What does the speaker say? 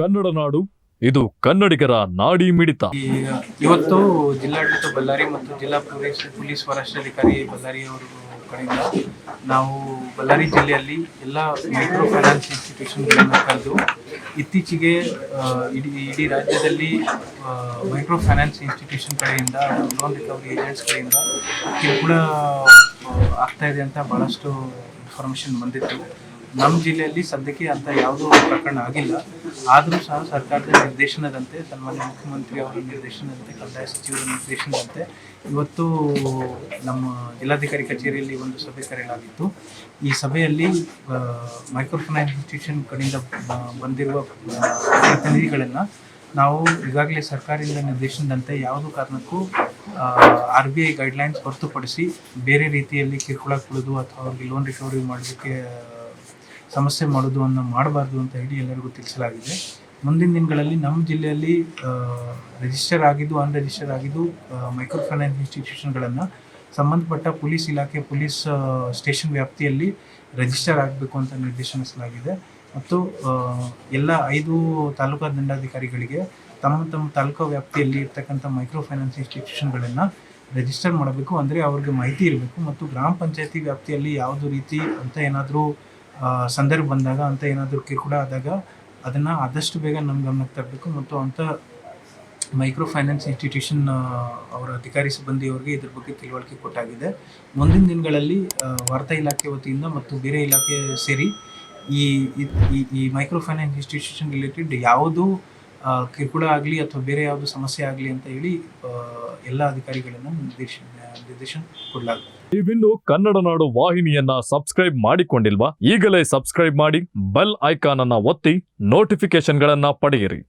ಕನ್ನಡ ನಾಡು, ಇದು ಕನ್ನಡಿಗರ ನಾಡಿ ಮಿಡಿತ. ಇವತ್ತು ಜಿಲ್ಲಾಡಳಿತ ಬಳ್ಳಾರಿ ಮತ್ತು ಜಿಲ್ಲಾ ಪೊಲೀಸ್ ಪೊಲೀಸ್ ವರಿಷ್ಠಾಧಿಕಾರಿ ಬಳ್ಳಾರಿ ಅವರು ಕಡೆಯಿಂದ ನಾವು ಬಳ್ಳಾರಿ ಜಿಲ್ಲೆಯಲ್ಲಿ ಎಲ್ಲ ಮೈಕ್ರೋ ಫೈನಾನ್ಸ್ ಇನ್ಸ್ಟಿಟ್ಯೂಷನ್ಗಳನ್ನು ಕರೆದು ಇತ್ತೀಚೆಗೆ ಇಡೀ ಇಡೀ ರಾಜ್ಯದಲ್ಲಿ ಮೈಕ್ರೋ ಫೈನಾನ್ಸ್ ಇನ್ಸ್ಟಿಟ್ಯೂಷನ್ ಕಡೆಯಿಂದ ಲೋನ್ ರಿಕವರಿ ಏಜೆಂಟ್ಸ್ ಕಡೆಯಿಂದ ಕಿರುಕುಳ ಆಗ್ತಾ ಇದೆ ಅಂತ ಭಾಳಷ್ಟು ಇನ್ಫಾರ್ಮೇಷನ್ ಬಂದಿತ್ತು. ನಮ್ಮ ಜಿಲ್ಲೆಯಲ್ಲಿ ಸದ್ಯಕ್ಕೆ ಅಂತ ಯಾವುದೂ ಪ್ರಕರಣ ಆಗಿಲ್ಲ. ಆದರೂ ಸಹ ಸರ್ಕಾರದ ನಿರ್ದೇಶನದಂತೆ, ಸನ್ಮಾನ್ಯ ಮುಖ್ಯಮಂತ್ರಿ ಅವರ ನಿರ್ದೇಶನದಂತೆ, ಕಂದಾಯ ಸಚಿವರ ನಿರ್ದೇಶನದಂತೆ ಇವತ್ತು ನಮ್ಮ ಜಿಲ್ಲಾಧಿಕಾರಿ ಕಚೇರಿಯಲ್ಲಿ ಒಂದು ಸಭೆ ಕರೆಯಲಾಗಿತ್ತು. ಈ ಸಭೆಯಲ್ಲಿ ಮೈಕ್ರೋಫೈನಾನ್ಸ್ ಇನ್ಸ್ಟಿಟ್ಯೂಷನ್ ಕಡೆಯಿಂದ ಬಂದಿರುವ ಪ್ರತಿನಿಧಿಗಳನ್ನು ನಾವು ಈಗಾಗಲೇ ಸರ್ಕಾರದಿಂದ ನಿರ್ದೇಶನದಂತೆ ಯಾವುದೋ ಕಾರಣಕ್ಕೂ ಆರ್ ಬಿ ಐ ಗೈಡ್ಲೈನ್ಸ್ ಹೊರತುಪಡಿಸಿ ಬೇರೆ ರೀತಿಯಲ್ಲಿ ಕಿರುಕುಳ ಕುಳಿದು ಅಥವಾ ಅವ್ರಿಗೆ ಲೋನ್ ರಿಕವರಿ ಮಾಡೋದಕ್ಕೆ ಸಮಸ್ಯೆ ಮಾಡೋದು ಅನ್ನು ಮಾಡಬಾರ್ದು ಅಂತ ಹೇಳಿ ಎಲ್ಲರಿಗೂ ತಿಳಿಸಲಾಗಿದೆ. ಮುಂದಿನ ದಿನಗಳಲ್ಲಿ ನಮ್ಮ ಜಿಲ್ಲೆಯಲ್ಲಿ ರಿಜಿಸ್ಟರ್ ಆಗಿದ್ದು ಅನ್ರಿಜಿಸ್ಟರ್ ಆಗಿದ್ದು ಮೈಕ್ರೋ ಫೈನಾನ್ಸ್ ಇನ್ಸ್ಟಿಟ್ಯೂಷನ್ಗಳನ್ನು ಸಂಬಂಧಪಟ್ಟ ಪೊಲೀಸ್ ಇಲಾಖೆ, ಪೊಲೀಸ್ ಸ್ಟೇಷನ್ ವ್ಯಾಪ್ತಿಯಲ್ಲಿ ರಿಜಿಸ್ಟರ್ ಆಗಬೇಕು ಅಂತ ನಿರ್ದೇಶನಿಸಲಾಗಿದೆ ಮತ್ತು ಎಲ್ಲ ಐದು ತಾಲೂಕಾ ದಂಡಾಧಿಕಾರಿಗಳಿಗೆ ತಮ್ಮ ತಮ್ಮ ತಾಲೂಕಾ ವ್ಯಾಪ್ತಿಯಲ್ಲಿ ಇರ್ತಕ್ಕಂಥ ಮೈಕ್ರೋ ಫೈನಾನ್ಸ್ ಇನ್ಸ್ಟಿಟ್ಯೂಷನ್ಗಳನ್ನು ರಿಜಿಸ್ಟರ್ ಮಾಡಬೇಕು. ಅಂದರೆ ಅವ್ರಿಗೆ ಮಾಹಿತಿ ಇರಬೇಕು. ಮತ್ತು ಗ್ರಾಮ ಪಂಚಾಯತಿ ವ್ಯಾಪ್ತಿಯಲ್ಲಿ ಯಾವುದು ರೀತಿ ಅಂತ ಏನಾದರೂ ಸಂದರ್ಭ ಬಂದಾಗ ಅಂತ ಏನಾದರೂ ಕಿರುಕುಳ ಆದಾಗ ಅದನ್ನು ಆದಷ್ಟು ಬೇಗ ನಮ್ಮ ಗಮನಕ್ಕೆ ತರಬೇಕು ಮತ್ತು ಅಂಥ ಮೈಕ್ರೋ ಫೈನಾನ್ಸ್ ಇನ್ಸ್ಟಿಟ್ಯೂಷನ್ ಅವರ ಅಧಿಕಾರಿ ಸಿಬ್ಬಂದಿಯವರಿಗೆ ಇದ್ರ ಬಗ್ಗೆ ತಿಳುವಳಿಕೆ ಕೊಟ್ಟಾಗಿದೆ. ಮುಂದಿನ ದಿನಗಳಲ್ಲಿ ವಾರ್ತಾ ಇಲಾಖೆ ವತಿಯಿಂದ ಮತ್ತು ಬೇರೆ ಇಲಾಖೆ ಸೇರಿ ಈ, ಈ- ಮೈಕ್ರೋ ಫೈನಾನ್ಸ್ ಇನ್ಸ್ಟಿಟ್ಯೂಷನ್ ರಿಲೇಟೆಡ್ ಯಾವುದು ಕಿರುಕುಳ ಆಗಲಿ ಅಥವಾ ಬೇರೆ ಯಾವುದು ಸಮಸ್ಯೆ ಆಗಲಿ ಅಂತ ಹೇಳಿ ಎಲ್ಲ ಅಧಿಕಾರಿಗಳನ್ನು ನಿರ್ದೇಶನ ನಿರ್ದೇಶನ ಕೊಡಲಾಗುತ್ತೆ ನೀವಿನ್ನು ಕನ್ನಡ ನಾಡು ವಾಹಿನಿಯನ್ನ ಸಬ್ಸ್ಕ್ರೈಬ್ ಮಾಡಿಕೊಂಡಿಲ್ವಾ? ಈಗಲೇ ಸಬ್ಸ್ಕ್ರೈಬ್ ಮಾಡಿ ಬೆಲ್ ಐಕಾನ್ ಅನ್ನ ಒತ್ತಿ ನೋಟಿಫಿಕೇಶನ್ಗಳನ್ನ ಪಡೆಯಿರಿ.